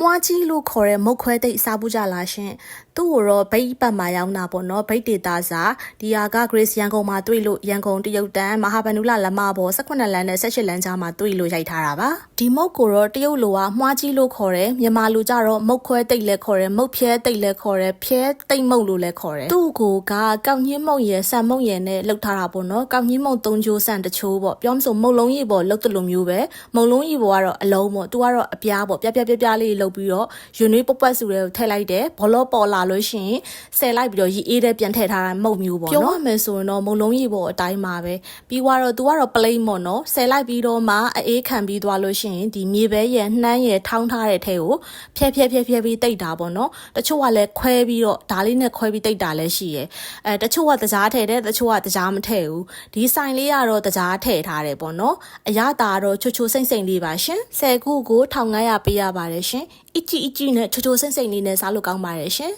မွားကြီးလို့ခေါ်တဲ့မုတ်ခွဲတိတ်စားဘူးကြလားရှင်သူ့ကိုတော့ဗိတ်ပတ်မှာရောက်တာပေါ့နော်ဗိတ်ဒေတာစာဒီဟာက Grace ရန်ကုန်မှာတွေ့လို့ရန်ကုန်တရုတ်တန်မဟာဗန္ဓုလလမဘော18လမ်းနဲ့18လမ်းကြားမှာတွေ့လို့ရိုက်ထားတာပါဒီမုတ်ကိုတော့တရုတ်လိုကမွားကြီးလို့ခေါ်တယ်မြန်မာလိုကြတော့မုတ်ခွဲတိတ်လည်းခေါ်တယ်မုတ်ဖြဲတိတ်လည်းခေါ်တယ်ဖြဲတိတ်မုတ်လို့လည်းခေါ်တယ်သူ့ကိုကကောက်ညင်းမုတ်ရယ်ဆန်မုတ်ရယ်နဲ့လှုပ်ထားတာပေါ့နော်ကောက်ညင်းမုတ်၃ချိုးဆန်တချိုးပေါ့ပြောမဆိုမုတ်လုံးကြီးပေါ့လှုပ်တယ်လို့မျိုးပဲမုတ်လုံးကြီးပေါ်ကတော့အလုံးပေါ့သူကတော့အပြားပေါ့ပြပြပြပြလေးလှုပ်ပြီးတော့ယွန်းနွေးပပတ်စုတွေကိုထည့်လိုက်တယ်ဘောလောပေါ်လာလို့ရှိရင်ဆယ်လိုက်ပြီးတော့ရီအေးတဲ့ပြန်ထည့်ထားတာမုတ်မျိုးပေါ့နော်ပြောရမယ်ဆိုရင်တော့မုတ်လုံးကြီးပေါ်အတိုင်းပါပဲပြီးွားတော့သူကတော့ plain ပေါ့နော်ဆယ်လိုက်ပြီးတော့မှအေးခံပြီးသွားလို့ရှိရင်ဒီမြေပဲရယ်နှမ်းရယ်ထောင်းထားတဲ့ထဲကိုဖြဲဖြဲဖြဲဖြဲပြီးတိတ်တာပေါ့နော်တချို့ကလည်းခွဲပြီးတော့ဒါလေးနဲ့ခွဲပြီးတိတ်တာလည်းရှိရယ်အဲတချို့ကတကြားထည့်တယ်တချို့ကတကြားမထည့်ဘူးဒီဆိုင်လေးကတော့တကြားထည့်ထားတယ်ပေါ့နော်အရသာတော့ချိုချိုစိမ့်စိမ့်လေးပါရှင်ဆယ်ခုကို1500ပေးရပါတယ်ရှင်အစ်ချီအစ်ချီနဲ့ချိုချိုစိမ့်စိမ့်လေးနဲ့စားလို့ကောင်းပါတယ်ရှင်